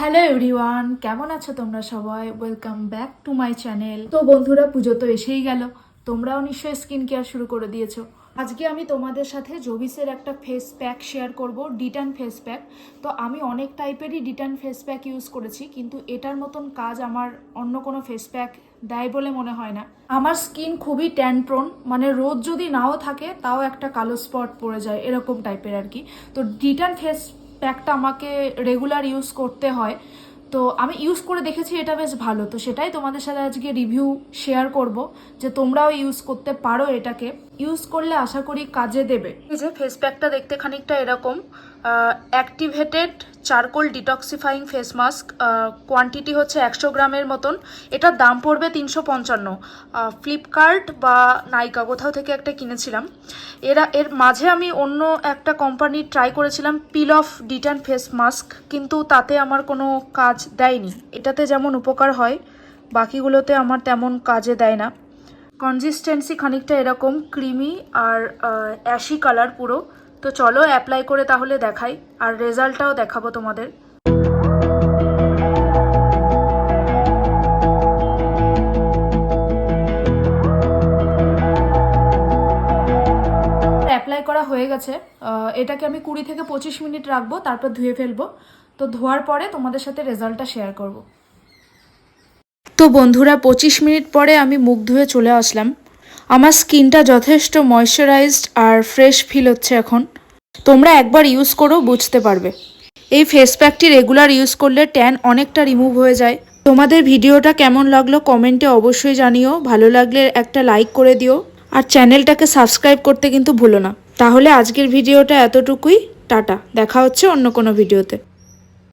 Hello everyone কেমন আছো তোমরা সবাই? Welcome back to my channel তো বন্ধুরা, পুজো তো এসেই গেল। তোমরাও নিশ্চয়ই স্কিন কেয়ার শুরু করে দিয়েছ। আজকে আমি তোমাদের সাথে জবিসের একটা ফেস প্যাক শেয়ার করব ডিটান ফেস প্যাক তো আমি অনেক টাইপেরই ডিটান ফেস প্যাক ইউজ করেছি, কিন্তু এটার মতন কাজ আমার অন্য কোনো ফেস প্যাক দেয় বলে মনে হয় না। আমার স্কিন খুবই ট্যান প্রোন মানে রোদ যদি নাও থাকে, তাও একটা কালো স্পট পড়ে যায়, এরকম টাইপের আর কি। তো ডিটান ফেস প্যাকটা আমাকে রেগুলার ইউজ করতে হয়। তো আমি ইউজ করে দেখেছি, এটা বেশ ভালো। তো সেটাই তোমাদের সাথে আজকে রিভিউ শেয়ার করব যে তোমরাও ইউজ করতে পারো এটাকে। ইউজ করলে আশা করি কাজে দেবে। এই যে ফেস প্যাকটা দেখতে খানিকটা এরকম activated charcoal detoxifying face mask quantity হচ্ছে একশো গ্রামের মতন। এটার দাম পড়বে তিনশো পঞ্চান্ন। ফ্লিপকার্ট বা নাইকা কোথাও থেকে একটা কিনেছিলাম। এরা, এর মাঝে আমি অন্য একটা কোম্পানির ট্রাই করেছিলাম peel off detan face mask কিন্তু তাতে আমার কোনো কাজ দেয়নি। এটাতে যেমন উপকার হয়, বাকিগুলোতে আমার তেমন কাজে দেয় না। কনসিস্টেন্সি খানিকটা এরকম ক্রিমি আর অ্যাশি কালার পুরো। তো চলো অ্যাপ্লাই করে তাহলে দেখাই, আর রেজাল্টটাও দেখাবো তোমাদের। অ্যাপ্লাই করা হয়ে গেছে। এটাকে আমি কুড়ি থেকে পঁচিশ মিনিট রাখব, তারপর ধুয়ে ফেলব। তো ধোয়ার পরে তোমাদের সাথে রেজাল্টটা শেয়ার করব। তো বন্ধুরা, পঁচিশ মিনিট পরে আমি মুখ ধুয়ে চলে আসলাম। আমার স্কিনটা যথেষ্ট ময়শ্চারাইজড আর ফ্রেশ ফিল হচ্ছে এখন। তোমরা একবার ইউজ করো বুঝতে পারবে। এই ফেস প্যাকটি রেগুলার ইউজ করলে ট্যান অনেকটা রিমুভ হয়ে যায়। তোমাদের ভিডিওটা কেমন লাগল কমেন্টে অবশ্যই জানিও। ভালো লাগলে একটা লাইক করে দিও। আর চ্যানেলটাকে সাবস্ক্রাইব করতে কিন্তু ভুলো না। তাহলে আজকের ভিডিওটা এতটুকুই। টাটা। দেখা হচ্ছে অন্য কোনো ভিডিওতে।